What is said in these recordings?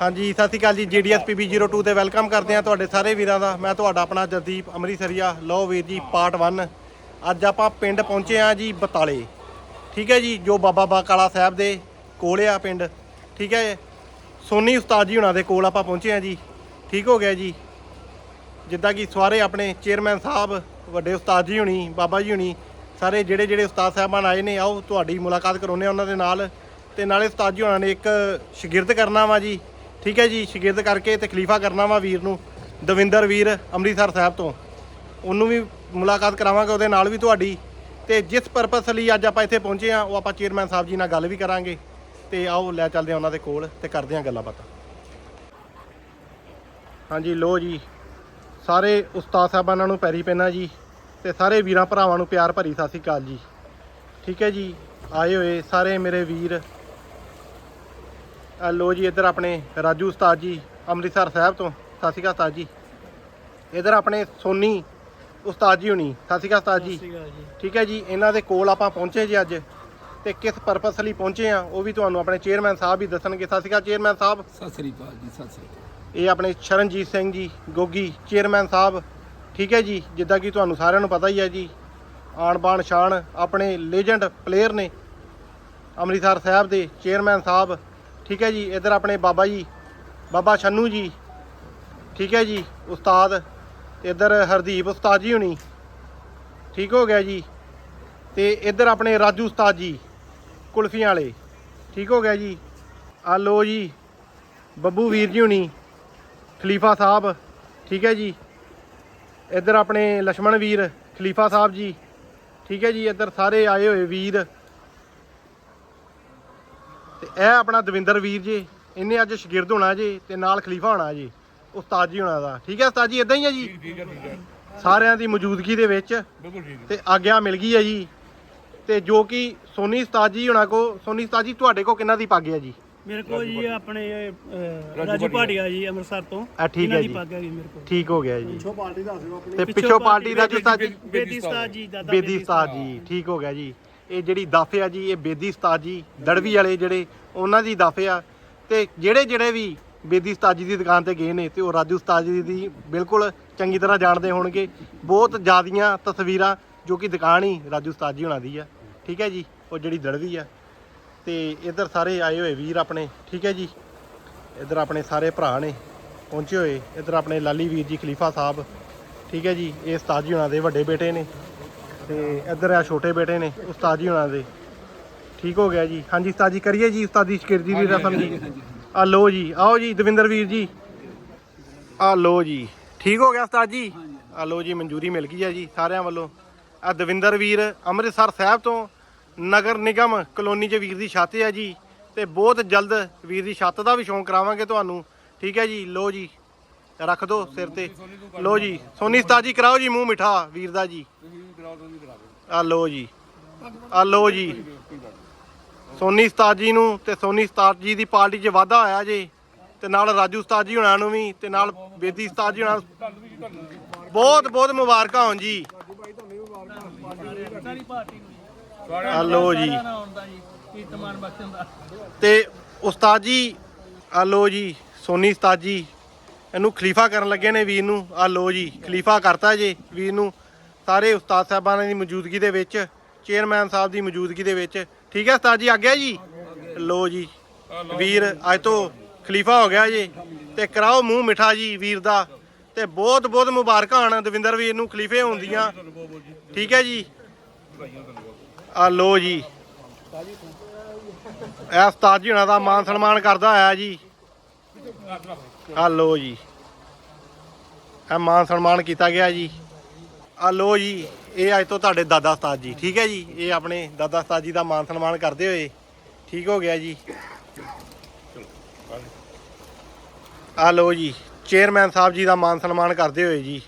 ਹਾਂਜੀ, ਸਤਿ ਸ਼੍ਰੀ ਅਕਾਲ ਜੀ ਜੀਡੀਐਸਪੀਬੀ 02 ਤੇ ਵੈਲਕਮ ਕਰਦੇ ਆ ਤੁਹਾਡੇ ਸਾਰੇ ਵੀਰਾਂ ਦਾ। ਮੈਂ ਤੁਹਾਡਾ ਆਪਣਾ ਜਗਦੀਪ ਅੰਮ੍ਰਿਤਸਰੀਆ, ਲਓ ਵੀਰ ਜੀ ਪਾਰਟ 1 ਅੱਜ ਆਪਾਂ ਪਿੰਡ ਪਹੁੰਚੇ ਆ ਜੀ ਬਤਾਲੇ। ਠੀਕ ਹੈ ਜੀ, ਜੋ ਬਾਬਾ ਬਾਕਾਲਾ ਸਾਹਿਬ ਦੇ ਕੋਲ ਆ ਪਿੰਡ। ਠੀਕ ਹੈ, ਸੋਨੀ ਉਸਤਾਦ ਜੀ ਹੁਣਾਂ ਦੇ ਕੋਲ ਆਪਾਂ ਪਹੁੰਚੇ ਆ ਜੀ। ਠੀਕ ਹੋ ਗਿਆ ਜੀ। ਜਿੱਦਾਂ ਕਿ ਸਾਰੇ ਆਪਣੇ ਚੇਅਰਮੈਨ ਸਾਹਿਬ, ਵੱਡੇ ਉਸਤਾਦ ਜੀ ਹੁਣੀ, ਬਾਬਾ ਜੀ ਹੁਣੀ, ਸਾਰੇ ਜਿਹੜੇ ਜਿਹੜੇ ਉਸਤਾਦ ਸਾਹਿਬਾਨ ਆਏ ਨੇ, ਆਓ ਤੁਹਾਡੀ ਮੁਲਾਕਾਤ ਕਰਾਉਂਦੇ ਆ ਉਹਨਾਂ ਦੇ ਨਾਲ। ਤੇ ਨਾਲੇ ਉਸਤਾਦ ਜੀ ਉਹਨਾਂ ਨੇ ਇੱਕ ਸ਼ਾਗਿਰਦ ਕਰਨਾ ਵਾ ਜੀ। ਠੀਕ ਹੈ ਜੀ, ਸ਼ਾਗਿਰਦ ਕਰਕੇ ਤੇ ਖਲੀਫਾ ਕਰਨਾ ਵਾ ਵੀਰ ਨੂੰ, ਦਵਿੰਦਰ ਵੀਰ ਅੰਮ੍ਰਿਤਸਰ ਸਾਹਿਬ ਤੋਂ। ਉਹਨੂੰ ਵੀ ਮੁਲਾਕਾਤ ਕਰਾਵਾਂਗੇ, ਉਹਦੇ ਨਾਲ ਵੀ ਤੁਹਾਡੀ। ਤੇ ਜਿਸ ਪਰਪਸ ਲਈ ਅੱਜ ਆਪਾਂ ਇੱਥੇ ਪਹੁੰਚੇ ਆ ਉਹ ਆਪਾਂ ਚੇਅਰਮੈਨ ਸਾਹਿਬ ਜੀ ਨਾਲ ਗੱਲ ਵੀ ਕਰਾਂਗੇ। ਤੇ ਆਓ, ਲੈ ਚੱਲਦੇ ਆ ਉਹਨਾਂ ਦੇ ਕੋਲ ਤੇ ਕਰਦੇ ਆ ਗੱਲਾਂ ਬਾਤਾਂ। ਹਾਂਜੀ, ਲੋ ਜੀ, ਸਾਰੇ ਉਸਤਾਦ ਸਾਹਿਬਾਨਾਂ ਨੂੰ ਪੈਰੀ ਪੈਣਾ ਜੀ ਤੇ ਸਾਰੇ ਵੀਰਾਂ ਭਰਾਵਾਂ ਨੂੰ ਪਿਆਰ ਭਰੀ ਸਤਿ ਸ਼੍ਰੀ ਅਕਾਲ ਜੀ। ਠੀਕ ਹੈ ਜੀ, ਆਏ ਹੋਏ ਸਾਰੇ ਮੇਰੇ ਵੀਰ ਲੋ ਜੀ ਇੱਧਰ ਆਪਣੇ ਰਾਜੂ ਉਸਤਾਦ ਜੀ ਅੰਮ੍ਰਿਤਸਰ ਸਾਹਿਬ ਤੋਂ ਸਤਿ ਸ਼੍ਰੀ ਅਕਾਲ ਉਸਤਾਦ ਜੀ। ਇੱਧਰ ਆਪਣੇ ਸੋਨੀ ਉਸਤਾਦ ਜੀ ਹੁਣੀ ਸਤਿ ਸ਼੍ਰੀ ਅਕਾਲ ਉਸਤਾਦ ਜੀ। ਠੀਕ ਹੈ ਜੀ ਇਹਨਾਂ ਦੇ ਕੋਲ ਆਪਾਂ ਪਹੁੰਚੇ ਜੀ ਅੱਜ ਤੇ ਕਿਸ ਪਰਪਸ ਲਈ ਪਹੁੰਚੇ ਆ ਉਹ ਵੀ ਤੁਹਾਨੂੰ ਆਪਣੇ ਚੇਅਰਮੈਨ ਸਾਹਿਬ ਹੀ ਦੱਸਣਗੇ। ਸਤਿ ਸ਼੍ਰੀ ਅਕਾਲ ਚੇਅਰਮੈਨ ਸਾਹਿਬ। ਸਤਿ ਸ੍ਰੀ ਅਕਾਲ ਜੀ ਸਤਿ ਸ੍ਰੀ ਅਕਾਲ। ਇਹ ਆਪਣੇ ਸ਼ਰਨਜੀਤ ਸਿੰਘ ਜੀ ਗੋਗੀ ਚੇਅਰਮੈਨ ਸਾਹਿਬ। ਠੀਕ ਹੈ ਜੀ ਜਿੱਦਾਂ ਕਿ ਤੁਹਾਨੂੰ ਸਾਰਿਆਂ ਨੂੰ ਪਤਾ ਹੀ ਹੈ ਜੀ ਆਣ ਬਾਣ ਸ਼ਾਨ ਆਪਣੇ ਲੈਜੈਂਡ ਪਲੇਅਰ ਨੇ ਅੰਮ੍ਰਿਤਸਰ ਸਾਹਿਬ ਦੇ ਚੇਅਰਮੈਨ ਸਾਹਿਬ। ਠੀਕ ਹੈ ਜੀ, ਇਧਰ ਆਪਣੇ ਬਾਬਾ ਜੀ, ਬਾਬਾ ਛੰਨੂ ਜੀ। ਠੀਕ ਹੈ ਜੀ, ਉਸਤਾਦ ਤੇ ਇਧਰ ਹਰਦੀਪ ਉਸਤਾਦ ਜੀ ਹੁਣੀ। ਠੀਕ ਹੋ ਗਿਆ ਜੀ। ਤੇ ਇਧਰ ਆਪਣੇ ਰਾਜੂ ਉਸਤਾਦ ਜੀ, ਕੁਲਫੀਆਂ ਵਾਲੇ। ਠੀਕ ਹੋ ਗਿਆ ਜੀ। ਆ ਲੋ ਜੀ, ਬੱਬੂ ਵੀਰ ਜੀ ਹੁਣੀ, ਖਲੀਫਾ ਸਾਹਿਬ। ਠੀਕ ਹੈ ਜੀ। ਇਧਰ ਆਪਣੇ ਲక్ష్మణ ਵੀਰ, ਖਲੀਫਾ ਸਾਹਿਬ ਜੀ। ਠੀਕ ਹੈ ਜੀ, ਇੱਧਰ ਸਾਰੇ ਆਏ ਹੋਏ ਵੀਰ। ਤੇ ਇਹ ਆਪਣਾ ਦਵਿੰਦਰ ਵੀਰ ਜੀ ਇਹਨੇ ਅੱਜ ਸ਼ਾਗਿਰਦ ਹੋਣਾ ਜੀ ਤੇ ਨਾਲ ਖਲੀਫਾ ਹੋਣਾ ਜੀ ਉਸਤਾਦ ਜੀ ਹੋਣਾ ਦਾ। ਠੀਕ ਹੈ ਉਸਤਾਦ ਜੀ ਇਦਾਂ ਹੀ ਹੈ ਜੀ? ਠੀਕ ਹੈ ਠੀਕ ਹੈ। ਸਾਰਿਆਂ ਦੀ ਮੌਜੂਦਗੀ ਦੇ ਵਿੱਚ ਬਿਲਕੁਲ ਠੀਕ ਤੇ ਆਗਿਆ ਮਿਲ ਗਈ ਹੈ ਜੀ। ਤੇ ਜੋ ਕਿ ਸੋਨੀ ਉਸਤਾਦ ਜੀ ਹੋਣਾ ਕੋ ਸੋਨੀ ਉਸਤਾਦ ਜੀ ਤੁਹਾਡੇ ਕੋ ਕਿੰਨਾ ਦੀ ਪੱਗ ਹੈ ਜੀ? ਮੇਰੇ ਕੋਲ ਜੀ ਆਪਣੇ ਅਹ, ਰਾਜੂ ਭਾਟੀਆ। ਜੀ ਅੰਮ੍ਰਿਤਸਰ ਤੋਂ। ਆ ਠੀਕ ਇਹਨਾਂ ਹੈ ਦੀ ਜੀ। ਪੱਗ ਹੈਗੀ ਮੇਰੇ ਕੋਲ। ਠੀਕ ਹੋ ਗਿਆ ਜੀ। ਪਿੱਛੋਂ ਪਾਰਟੀ ਦੱਸ ਦਿਓ ਆਪਣੀ। ਤੇ ਪਿੱਛੋਂ ਪਾਰਟੀ ਦਾ ਜੋ ਉਸਤਾਦ ਜੀ? ਬੇਦੀ ਉਸਤਾਦ ਜੀ ਦਾਦਾ ਬੇਦੀ ਉਸਤਾਦ। ਜੀ ਠੀਕ ਹੋ ਗਿਆ ਜੀ। ਇਹ ਜਿਹੜੀ ਦਾਫੇ ਆ ਜੀ ਇਹ ਬੇਦੀ ਉਸਤਾਦ ਜੀ ਦੜਵੀ ਵਾਲੇ ਜਿਹੜੇ ਉਹਨਾਂ ਦੀ ਦਾਫੇ ਆ। ਤੇ ਜਿਹੜੇ ਜਿਹੜੇ ਵੀ ਬੇਦੀ ਉਸਤਾਦ ਜੀ ਦੀ ਦੁਕਾਨ ਤੇ ਗਏ ਨੇ ਤੇ ਉਹ ਰਾਜੂ ਉਸਤਾਦ ਜੀ ਦੀ ਬਿਲਕੁਲ ਚੰਗੀ ਤਰ੍ਹਾਂ ਜਾਣਦੇ ਹੋਣਗੇ। ਬਹੁਤ ਜ਼ਿਆਦੀਆਂ ਤਸਵੀਰਾਂ ਜੋ ਕਿ ਦੁਕਾਨ ਹੀ ਰਾਜੂ ਉਸਤਾਦ ਜੀ ਹੋਣਾ ਦੀ ਆ। ਠੀਕ ਹੈ ਜੀ? ਉਹ ਜਿਹੜੀ ਦੜਵੀ ਆ। ਤੇ ਇੱਧਰ ਸਾਰੇ ਆਏ ਹੋਏ ਵੀਰ ਆਪਣੇ। ਠੀਕ ਹੈ ਜੀ? ਇੱਧਰ ਆਪਣੇ ਸਾਰੇ ਭਰਾ ਨੇ ਪਹੁੰਚੇ ਹੋਏ। ਇੱਧਰ ਆਪਣੇ ਲਾਲੀ ਵੀਰ ਜੀ, ਖਲੀਫਾ ਸਾਹਿਬ। ਠੀਕ ਹੈ ਜੀ? ਇਹ ਉਸਤਾਦ ਜੀ ਹੁਣਾਂ ਦੇ ਵੱਡੇ ਬੇਟੇ ਨੇ। ਤੇ ਇੱਧਰ ਆ ਛੋਟੇ ਬੇਟੇ ਨੇ, ਉਸਤਾਦ ਜੀ ਹੁਣਾਂ ਦੇ। ਠੀਕ ਹੋ ਗਿਆ ਜੀ। ਹਾਂਜੀ ਉਸਤਾਦ ਜੀ ਕਰੀਏ ਜੀ ਉਸਤਾਦੀ ਸ਼ਕਿਰਦੀ ਦੀ ਰਸਮ ਜੀ। ਆ ਲੋ ਜੀ ਆਓ ਜੀ ਦਵਿੰਦਰ ਵੀਰ ਜੀ। ਆ ਲੋ ਜੀ ਠੀਕ ਹੋ ਗਿਆ ਉਸਤਾਦ ਜੀ? ਆ ਲੋ ਜੀ ਮਨਜ਼ੂਰੀ ਮਿਲ ਗਈ ਹੈ ਜੀ ਸਾਰਿਆਂ ਵੱਲੋਂ। ਆ ਦਵਿੰਦਰ ਵੀਰ ਅੰਮ੍ਰਿਤਸਰ ਸਾਹਿਬ ਤੋਂ ਨਗਰ ਨਿਗਮ ਕਲੋਨੀ 'ਚ ਵੀਰ ਦੀ ਛੱਤ ਹੈ ਜੀ। ਤੇ ਬਹੁਤ ਜਲਦ ਵੀਰ ਦੀ ਛੱਤ ਦਾ ਵੀ ਸ਼ੌਂਕ ਕਰਾਵਾਂਗੇ ਤੁਹਾਨੂੰ। ਠੀਕ ਹੈ ਜੀ ਲੋ ਜੀ ਰੱਖ ਦੋ ਸਿਰ ਤੇ। ਲੋ ਜੀ ਸੋਨੀ ਉਸਤਾਦ ਜੀ ਕਰਾਓ ਜੀ ਮੂੰਹ ਮਿੱਠਾ ਵੀਰ ਦਾ ਜੀ। ਆ ਲੋ ਜੀ ਆ ਲੋ ਜੀ। ਸੋਨੀ ਉਸਤਾਦ ਜੀ ਨੂੰ ਤੇ ਸੋਨੀ ਉਸਤਾਦ ਜੀ ਦੀ ਪਾਰਟੀ 'ਚ ਵਾਧਾ ਹੋਇਆ ਜੇ। ਤੇ ਨਾਲ ਰਾਜੂ ਉਸਤਾਦ ਜੀ ਹੁਣਾਂ ਨੂੰ ਵੀ ਤੇ ਨਾਲ ਬੇਦੀ ਉਸਤਾਦ ਜੀ ਹੁਣਾਂ ਨੂੰ। ਬਹੁਤ ਬਹੁਤ ਮੁਬਾਰਕਾਂ ਹੋਣ ਜੀ। ਸਾਰੀ ਜੀ। ਤੇ ਉਸਤਾਦ ਜੀ ਆ ਲੋ ਜੀ, ਸੋਨੀ ਉਸਤਾਦ ਜੀ, ਇਹਨੂੰ ਖਲੀਫਾ ਕਰਨ ਲੱਗੇ ਨੇ ਵੀਰ ਨੂੰ। ਆ ਲੋ ਜੀ, ਖਲੀਫਾ ਕਰਤਾ ਜੇ ਵੀਰ ਨੂੰ। ਸਾਰੇ ਉਸਤਾਦ ਸਾਹਿਬਾਨਾਂ ਦੀ ਮੌਜੂਦਗੀ ਦੇ ਵਿੱਚ ਚੇਅਰਮੈਨ ਸਾਹਿਬ ਦੀ ਮੌਜੂਦਗੀ ਦੇ ਵਿੱਚ ਠੀਕ ਹੈ ਉਸਤਾਦ ਜੀ ਆ ਗਿਆ ਜੀ? ਲੋ ਜੀ, ਵੀਰ ਅੱਜ ਤੋਂ ਖਲੀਫਾ ਹੋ ਗਿਆ ਜੀ। ਤੇ ਕਰਾਓ ਮੂੰਹ ਮਿੱਠਾ ਜੀ ਵੀਰ ਦਾ। ਤੇ ਬਹੁਤ ਬਹੁਤ ਮੁਬਾਰਕਾਂ ਹਨ, ਦਵਿੰਦਰ ਵੀਰ ਨੂੰ ਖਲੀਫੇ ਹੋਣ ਦੀਆਂ। ਠੀਕ ਹੈ ਜੀ? ਆ ਲੋ ਜੀ। ਇਹ ਉਸਤਾਦ ਜੀ ਹੁਣਾਂ ਦਾ ਮਾਨ ਸਨਮਾਨ ਕਰਦਾ ਆਇਆ ਜੀ। ਆ ਲੋ ਜੀ। ਇਹ ਮਾਨ ਸਨਮਾਨ ਕੀਤਾ ਗਿਆ ਜੀ। ਆ ਲੋ ਜੀ। ਇਹ ਅੱਜ ਤੋਂ ਤੁਹਾਡੇ ਦਾਦਾ ਉਸਤਾਦ ਜੀ, ਠੀਕ ਹੈ ਜੀ? ਇਹ ਆਪਣੇ ਦਾਦਾ ਉਸਤਾਦ ਜੀ ਦਾ ਮਾਨ ਸਨਮਾਨ ਕਰਦੇ ਹੋਏ ਠੀਕ ਹੋ ਗਿਆ ਜੀ। ਆ ਲੋ ਜੀ, ਚੇਅਰਮੈਨ ਸਾਹਿਬ ਜੀ ਦਾ ਮਾਨ ਸਨਮਾਨ ਕਰਦੇ ਹੋਏ ਜੀ।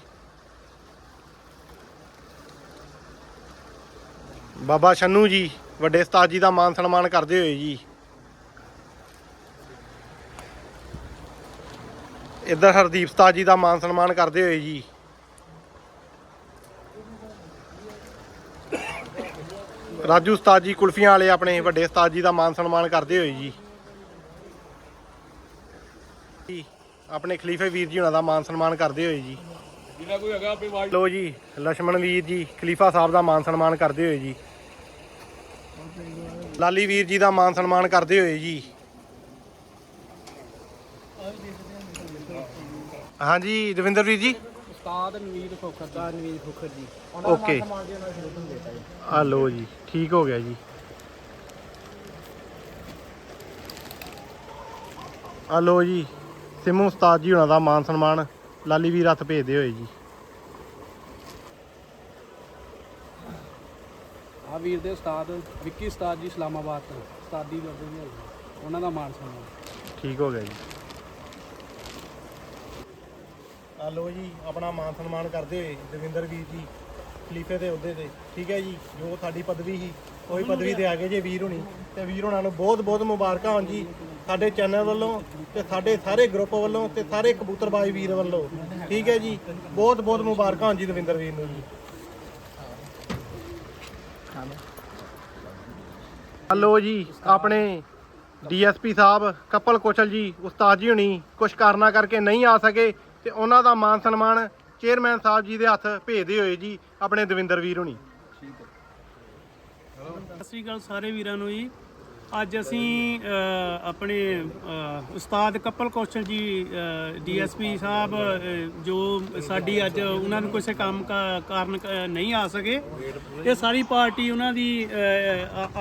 ਬਾਬਾ ਛੰਨੂ ਜੀ, ਵੱਡੇ ਉਸਤਾਦ ਜੀ ਦਾ ਮਾਨ ਸਨਮਾਨ ਕਰਦੇ ਹੋਏ ਜੀ। ਇੱਧਰ ਹਰਦੀਪ ਉਸਤਾਦ ਜੀ ਦਾ ਮਾਨ ਸਨਮਾਨ ਕਰਦੇ ਹੋਏ ਜੀ। ਰਾਜੂ ਉਸਤਾਦ ਜੀ ਕੁਲਫੀਆਂ ਵਾਲੇ ਆਪਣੇ ਵੱਡੇ ਉਸਤਾਦ ਜੀ ਦਾ ਮਾਨ ਸਨਮਾਨ ਕਰਦੇ ਹੋਏ ਜੀ। ਆਪਣੇ ਖਲੀਫੇ ਵੀਰ ਜੀ ਉਹਨਾਂ ਦਾ ਮਾਨ ਸਨਮਾਨ ਕਰਦੇ ਹੋਏ ਜੀ। ਜਿਹਦਾ ਕੋਈ ਹੈਗਾ ਆਪੇ ਆਵਾਜ਼ ਲੋ ਜੀ ਲక్ష్మణ ਵੀਰ ਜੀ ਖਲੀਫਾ ਸਾਹਿਬ ਦਾ ਮਾਨ ਸਨਮਾਨ ਕਰਦੇ ਹੋਏ ਜੀ। ਲਾਲੀ ਵੀਰ ਜੀ ਦਾ ਮਾਨ ਸਨਮਾਨ ਕਰਦੇ ਹੋਏ ਜੀ। ਹਾਂਜੀ ਦਵਿੰਦਰ ਵੀਰ ਜੀ। ਉਸਤਾਦ ਨਵੀਦ ਖੋਖਰ ਦਾ ਨਵੀਦ ਖੋਖਰ ਜੀ। ਓਕੇ ਆ ਲੋ ਜੀ ਠੀਕ ਹੋ ਗਿਆ ਜੀ। ਆ ਲੋ ਜੀ ਸਿਮੂ ਉਸਤਾਦ ਜੀ ਉਹਨਾਂ ਦਾ ਮਾਨ ਸਨਮਾਨ ਲਾਲੀ ਵੀਰ ਹੱਥ ਭੇਜਦੇ ਹੋਏ ਜੀ। ਆ ਵੀਰ ਦੇ ਉਸਤਾਦ ਵਿੱਕੀ ਉਸਤਾਦ ਜੀ ਇਸਲਾਮਾਬਾਦ ਤੋਂ। ਉਸਤਾਦੀ ਕਰਦੇ ਨੇ। ਉਹਨਾਂ ਦਾ ਮਾਨ ਸਨਮਾਨ। ਠੀਕ ਹੋ ਗਿਆ ਜੀ। ਆ ਲੋ ਜੀ ਆਪਣਾ ਮਾਨ ਸਨਮਾਨ ਕਰਦੇ ਹੋਏ ਦਵਿੰਦਰ ਵੀਰ ਜੀ ਖਲੀਫੇ ਦੇ ਅਹੁਦੇ ਤੇ। ਠੀਕ ਹੈ ਜੀ ਜੋ ਸਾਡੀ ਪਦਵੀ ਸੀ ਉਹੀ ਪਦਵੀ ਤੇ ਆ। ਗਏ ਜੀ ਵੀਰ ਹੁਣੀ। ਤੇ ਵੀਰ ਹੁਣਾਂ ਨੂੰ ਬਹੁਤ ਬਹੁਤ ਮੁਬਾਰਕਾਂ ਹੋਣ ਜੀ ਸਾਡੇ ਚੈਨਲ ਵੱਲੋਂ ਤੇ ਸਾਡੇ ਸਾਰੇ ਗਰੁੱਪ ਵੱਲੋਂ ਤੇ ਸਾਰੇ ਕਬੂਤਰਬਾਜ਼ ਵੀਰ ਵੱਲੋਂ। ਠੀਕ ਹੈ ਜੀ ਬਹੁਤ ਬਹੁਤ ਮੁਬਾਰਕਾਂ ਹੋਣ ਜੀ ਦਵਿੰਦਰ ਵੀਰ ਨੂੰ ਜੀ। ਹਲੋ ਜੀ ਆਪਣੇ ਡੀਐਸਪੀ ਸਾਹਿਬ ਕਪਲ ਕੋਚਲ ਜੀ ਉਸਤਾਦ ਜੀ ਹੁਣੀ ਕੁਝ ਕਾਰਨਾ ਕਰਕੇ ਨਹੀਂ ਆ ਸਕੇ। ਤੇ ਉਹਨਾਂ ਦਾ ਮਾਨ ਸਨਮਾਨ ਚੇਅਰਮੈਨ ਸਾਹਿਬ ਜੀ ਦੇ ਹੱਥ ਭੇਜਦੇ ਹੋਏ ਜੀ, ਆਪਣੇ ਦਵਿੰਦਰ ਵੀਰ ਹੁਣੀ। ਸਤਿ ਸ਼੍ਰੀ ਅਕਾਲ ਸਾਰੇ ਵੀਰਾਂ ਨੂੰ ਜੀ। ਅੱਜ ਅਸੀਂ ਆਪਣੇ ਉਸਤਾਦ ਕਪਲ ਕੌਸ਼ਲ ਜੀ ਡੀਐਸਪੀ ਸਾਹਿਬ ਜੋ ਸਾਡੀ ਅੱਜ ਉਹਨਾਂ ਨੂੰ ਕਿਸੇ ਕੰਮ ਕਾ- ਕਾਰਨ ਨਹੀਂ ਆ ਸਕੇ, ਇਹ ਸਾਰੀ ਪਾਰਟੀ ਉਹਨਾਂ ਦੀ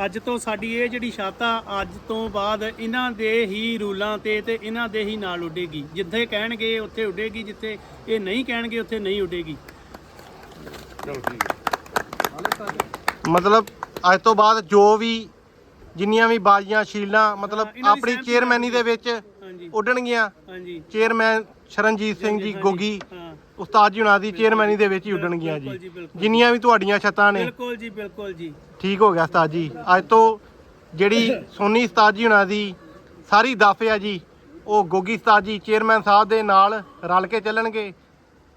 ਅੱਜ ਤੋਂ ਸਾਡੀ ਇਹ ਜਿਹੜੀ ਛੱਤ ਆ ਅੱਜ ਤੋਂ ਬਾਅਦ ਇਹਨਾਂ ਦੇ ਹੀ ਰੂਲਾਂ ਤੇ ਤੇ ਇਹਨਾਂ ਦੇ ਹੀ ਨਾਲ ਉੱਡੇਗੀ। ਜਿੱਥੇ ਕਹਿਣਗੇ, ਉੱਥੇ ਉੱਡੇਗੀ, ਜਿੱਥੇ ਇਹ ਨਹੀਂ ਕਹਿਣਗੇ, ਉੱਥੇ ਨਹੀਂ ਉੱਡੇਗੀ। ਮਤਲਬ, ਅੱਜ ਤੋਂ ਬਾਅਦ ਜੋ ਵੀ ਜਿੰਨੀਆਂ ਵੀ ਬਾਜ਼ੀਆਂ ਸ਼ੀਲਡਾਂ ਮਤਲਬ ਇਹਨਾਂ ਦੀ ਆਪਣੀ ਸਹਿਮਤੀ ਚੇਅਰਮੈਨੀ ਦੇ ਵਿੱਚ ਹਾਂਜੀ। ਉੱਡਣਗੀਆਂ। ਹਾਂਜੀ। ਚੇਅਰਮੈਨ ਸ਼ਰਨਜੀਤ ਸਿੰਘ ਜੀ ਹਾਂਜੀ, ਗੋਗੀ ਹਾਂ। ਉਸਤਾਦ ਜੀ ਹੁਣਾਂ ਦੀ ਚੇਅਰਮੈਨੀ ਦੇ ਵਿੱਚ ਹੀ ਉੱਡਣਗੀਆਂ ਬਿਲਕੁਲ ਜੀ, ਜੀ ਬਿਲਕੁਲ। ਜਿੰਨੀਆਂ ਵੀ ਤੁਹਾਡੀਆਂ ਛੱਤਾਂ ਨੇ। ਬਿਲਕੁਲ ਜੀ ਬਿਲਕੁਲ ਜੀ। ਠੀਕ ਹੋ ਗਿਆ ਉਸਤਾਦ ਜੀ। ਅੱਜ ਤੋਂ ਜਿਹੜੀ ਸੋਨੀ ਉਸਤਾਦ ਜੀ ਹੁਣਾਂ ਦੀ ਸਾਰੀ ਦਫ ਆ ਜੀ ਉਹ ਗੋਗੀ ਉਸਤਾਦ ਜੀ ਚੇਅਰਮੈਨ ਸਾਹਿਬ ਦੇ ਨਾਲ ਰਲ ਕੇ ਚੱਲਣਗੇ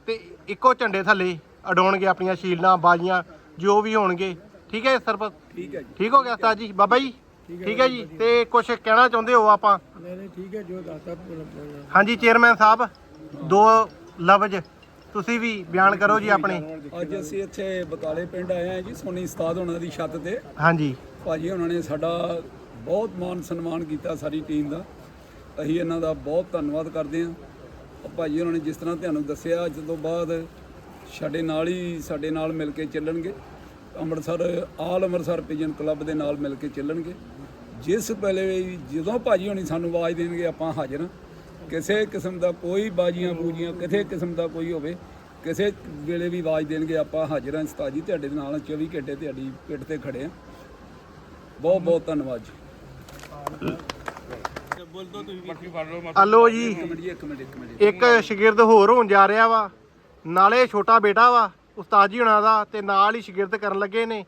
ਤੇ ਇੱਕੋ ਝੰਡੇ ਥੱਲੇ ਅਡਾਉਣਗੇ ਆਪਣੀਆਂ ਸ਼ੀਲਡਾਂ ਬਾਜੀਆਂ ਜੋ ਵੀ ਹੋਣਗੇ। ਠੀਕ ਹੈ ਸਰਪਤ ਠੀਕ ਹੈ ਜੀ। ਠੀਕ ਹੋ ਗਿਆ ਉਸਤਾਦ ਜੀ। ਬਾਬਾ ਜੀ? ਠੀਕ ਹੈ ਜੀ ਤੇ ਕੁਝ ਕਹਿਣਾ ਚਾਹੁੰਦੇ ਹੋ ਆਪਾਂ? ਨਹੀਂ ਨਹੀਂ ਠੀਕ ਹੈ ਜੋ ਦਾਤਾ ਹਾਂਜੀ ਚੇਅਰਮੈਨ ਸਾਹਿਬ ਦੋ ਲਫ਼ਜ਼ ਤੁਸੀਂ ਵੀ ਬਿਆਨ ਕਰੋ ਜੀ ਆਪਣੇ। ਅੱਜ ਅਸੀਂ ਇੱਥੇ ਬਕਾਲੇ ਪਿੰਡ ਆਏ ਹਾਂ ਜੀ ਸੋਨੀ ਉਸਤਾਦ ਉਹਨਾਂ ਦੀ ਛੱਤ ਤੇ। ਹਾਂਜੀ। ਭਾਜੀ ਉਹਨਾਂ ਨੇ ਸਾਡਾ ਬਹੁਤ ਮਾਨ ਸਨਮਾਨ ਕੀਤਾ ਸਾਰੀ ਟੀਮ ਦਾ। ਅਸੀਂ ਇਹਨਾਂ ਦਾ ਬਹੁਤ ਧੰਨਵਾਦ ਕਰਦੇ ਹਾਂ। ਉਹ ਭਾਜੀ ਉਹਨਾਂ ਨੇ ਜਿਸ ਤਰ੍ਹਾਂ ਤੁਹਾਨੂੰ ਦੱਸਿਆ ਅੱਜ ਤੋਂ ਬਾਅਦ ਸਾਡੇ ਨਾਲ ਹੀ ਸਾਡੇ ਨਾਲ ਮਿਲ ਕੇ ਚੱਲਣਗੇ। Amritsar all Amritsar pigeon club ਦੇ ਨਾਲ ਮਿਲ ਕੇ ਚੱਲਣਗੇ। ਜਿਸ ਵੇਲੇ ਜਦੋਂ ਭਾਜੀ ਹੋਣੀ ਸਾਨੂੰ ਆਵਾਜ਼ ਦੇਣਗੇ ਆਪਾਂ ਹਾਜ਼ਰ ਹਾਂ। ਕਿਸੇ ਕਿਸਮ ਦਾ ਕੋਈ ਬਾਜੀਆਂ ਬੂਜੀਆਂ ਕਿਸੇ ਕਿਸਮ ਦਾ ਕੋਈ ਹੋਵੇ ਕਿਸੇ ਵੇਲੇ ਵੀ ਆਵਾਜ਼ ਦੇਣਗੇ ਆਪਾਂ ਹਾਜ਼ਰ ਹਾਂ। ਉਸਤਾਦ ਜੀ ਤੁਹਾਡੇ ਨਾਲ 24 ਘੰਟੇ ਤੁਹਾਡੀ ਪਿੱਠ ਤੇ ਖੜੇ ਹਾਂ। ਬਹੁਤ ਬਹੁਤ ਧੰਨਵਾਦ ਜੀ। ਹਲੋ ਜੀ। ਇੱਕ ਮਿੰਟ ਜੀ ਇੱਕ ਮਿੰਟ ਇੱਕ ਮਿੰਟ। ਇੱਕ ਸ਼ਾਗਿਰਦ ਹੋਰ ਹੋਣ ਜਾ ਰਿਹਾ ਵਾ। ਨਾਲੇ ਛੋਟਾ ਬੇਟਾ ਵਾ ਉਸਤਾਦ ਜੀ ਹੁਣਾਂ ਦਾ ਤੇ ਨਾਲ ਹੀ ਸ਼ਾਗਿਰਦ ਕਰਨ ਲੱਗੇ ਨੇ।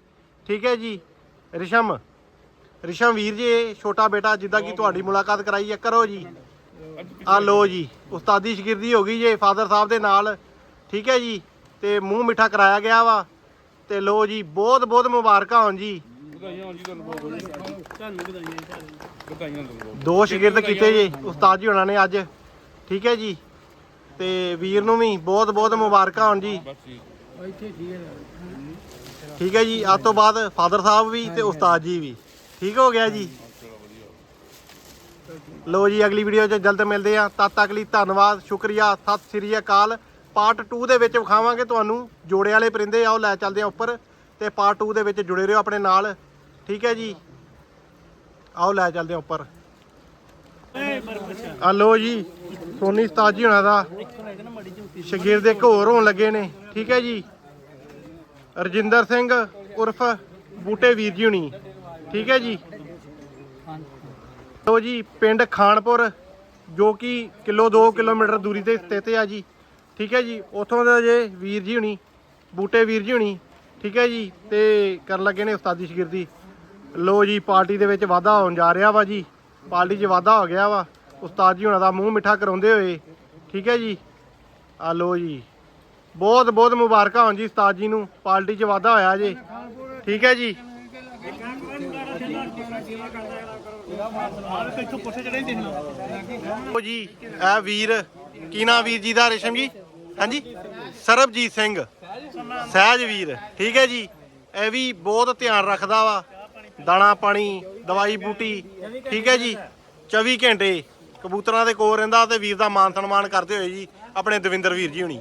ਠੀਕ ਹੈ ਜੀ। ਰਿਸ਼ਮ। ਰਿਸ਼ਮ ਵੀਰ ਜੀ, ਛੋਟਾ ਬੇਟਾ ਜਿੱਦਾਂ ਕਿ ਤੁਹਾਡੀ ਮੁਲਾਕਾਤ ਕਰਾਈ ਹੈ, ਕਰੋ ਜੀ। ਆ ਲੋ ਜੀ, ਉਸਤਾਦੀ ਸ਼ਾਗਿਰਦੀ ਹੋ ਗਈ ਜੇ ਫਾਦਰ ਸਾਹਿਬ ਦੇ ਨਾਲ। ਠੀਕ ਹੈ ਜੀ, ਤੇ ਮੂੰਹ ਮਿੱਠਾ ਕਰਾਇਆ ਗਿਆ ਵਾ। ਤੇ ਲੋ ਜੀ, ਬਹੁਤ ਬਹੁਤ ਮੁਬਾਰਕਾਂ ਹੋਣ ਜੀ। ਦੋ ਸ਼ਗਿਰਦ ਕੀਤੇ ਜੀ, ਉਸਤਾਦ ਜੀ ਉਹਨਾਂ ਨੇ ਅੱਜ। ਠੀਕ ਹੈ ਜੀ, ਤੇ ਵੀਰ ਨੂੰ ਵੀ ਬਹੁਤ ਬਹੁਤ ਮੁਬਾਰਕਾਂ ਹੋਣ ਜੀ। ਠੀਕ ਹੈ ਜੀ ਅੱਜ ਤੋਂ ਬਾਅਦ ਫਾਦਰ ਸਾਹਿਬ ਵੀ ਤੇ ਉਸਤਾਦ ਜੀ ਵੀ। ਠੀਕ ਹੋ ਗਿਆ ਜੀ। ਲੋ ਜੀ, ਅਗਲੀ ਵੀਡੀਓ 'ਚ ਜਲਦ ਮਿਲਦੇ ਆ ਤਦ ਤੱਕ ਲਈ ਧੰਨਵਾਦ, ਸ਼ੁਕਰੀਆ, ਸਤਿ ਸ੍ਰੀ ਅਕਾਲ। ਪਾਰਟ 2 ਦੇ ਵਿੱਚ ਵਿਖਾਵਾਂਗੇ ਤੁਹਾਨੂੰ। ਜੋੜੇ ਵਾਲੇ ਪਰਿੰਦੇ, ਆਓ ਲੈ ਚੱਲਦੇ ਆ ਉੱਪਰ। ਤੇ ਪਾਰਟ 2 ਦੇ ਵਿੱਚ ਜੁੜੇ ਰਹੋ ਆਪਣੇ ਨਾਲ। ਠੀਕ ਹੈ ਜੀ। ਆਓ ਲੈ ਚੱਲਦੇ ਆ ਉੱਪਰ। ਏ ਆ ਲੋ ਜੀ, ਸੋਨੀ ਉਸਤਾਦ ਜੀ ਹੁਣਾਂ ਦਾ। ਇੱਥੋਂ ਦੇ ਕੇ ਇੱਕ ਹੋਰ ਹੋਣ ਲੱਗੇ ਨੇ। ਠੀਕ ਹੈ ਜੀ। ਰਜਿੰਦਰ ਸਿੰਘ ਉਰਫ ਬੂਟੇ ਵੀਰ ਜੀ ਹੁਣੀ। ਠੀਕ ਹੈ ਜੀ। ਲੋ ਜੀ, ਪਿੰਡ ਖਾਨਪੁਰ, ਜੋ ਕਿ ਕਿਲੋ 2 ਕਿਲੋਮੀਟਰ ਦੂਰੀ ਤੇ ਸਥਿਤ ਆ ਜੀ। ਠੀਕ ਹੈ ਜੀ, ਉਥੋਂ ਦੇ ਜੇ ਵੀਰ ਜੀ ਹੁਣੀ, ਬੂਟੇ ਵੀਰ ਜੀ ਹੁਣੀ, ਠੀਕ ਹੈ ਜੀ, ਤੇ ਕਰਨ ਲੱਗੇ ਨੇ ਉਸਤਾਦੀ ਸ਼ਗਿਰਦੀ। ਲੋ ਜੀ, ਪਾਰਟੀ ਦੇ ਵਿੱਚ ਵਾਧਾ ਹੋਣ ਜਾ ਰਿਹਾ ਵਾ ਜੀ। ਪਾਰਟੀ 'ਚ ਵਾਧਾ ਹੋ ਗਿਆ ਵਾ। ਉਸਤਾਦ ਜੀ ਹੁਣਾਂ ਦਾ ਮੂੰਹ ਮਿੱਠਾ ਕਰਾਉਂਦੇ ਹੋਏ, ਠੀਕ ਹੈ ਜੀ। ਆ ਲੋ ਜੀ, ਬਹੁਤ ਬਹੁਤ ਮੁਬਾਰਕਾਂ ਹੋਣ ਜੀ ਉਸਤਾਦ ਜੀ ਨੂੰ। ਪਾਰਟੀ 'ਚ ਵਾਧਾ ਹੋਇਆ ਜੀ। ਠੀਕ ਹੈ ਜੀ ਇੱਥੋਂ ਪੁੱਛੇ ਜਿਹੜੇ ਦੇਖਣਾ ਉਹ ਜੀ, ਇਹ ਵੀਰ, ਕੀ ਨਾਮ ਵੀਰ ਜੀ ਦਾ, ਰੇਸ਼ਮ ਜੀ? ਹਾਂਜੀ? ਸਰਬਜੀਤ ਸਿੰਘ। ਸਹਿਜ ਵੀਰ, ਠੀਕ ਹੈ ਜੀ। ਇਹ ਵੀ ਬਹੁਤ ਧਿਆਨ ਰੱਖਦਾ ਵਾ। ਦਾਣਾ, ਪਾਣੀ, ਦਵਾਈ, ਬੂਟੀ, ਠੀਕ ਹੈ ਜੀ। 24 ਘੰਟੇ ਕਬੂਤਰਾਂ ਦੇ ਕੋਲ ਰਹਿੰਦਾ ਤੇ ਵੀਰ ਦਾ ਮਾਨ ਸਨਮਾਨ ਕਰਦੇ ਹੋਏ ਜੀ ਆਪਣੇ ਦਵਿੰਦਰ ਵੀਰ ਜੀ ਹੁਣੀ।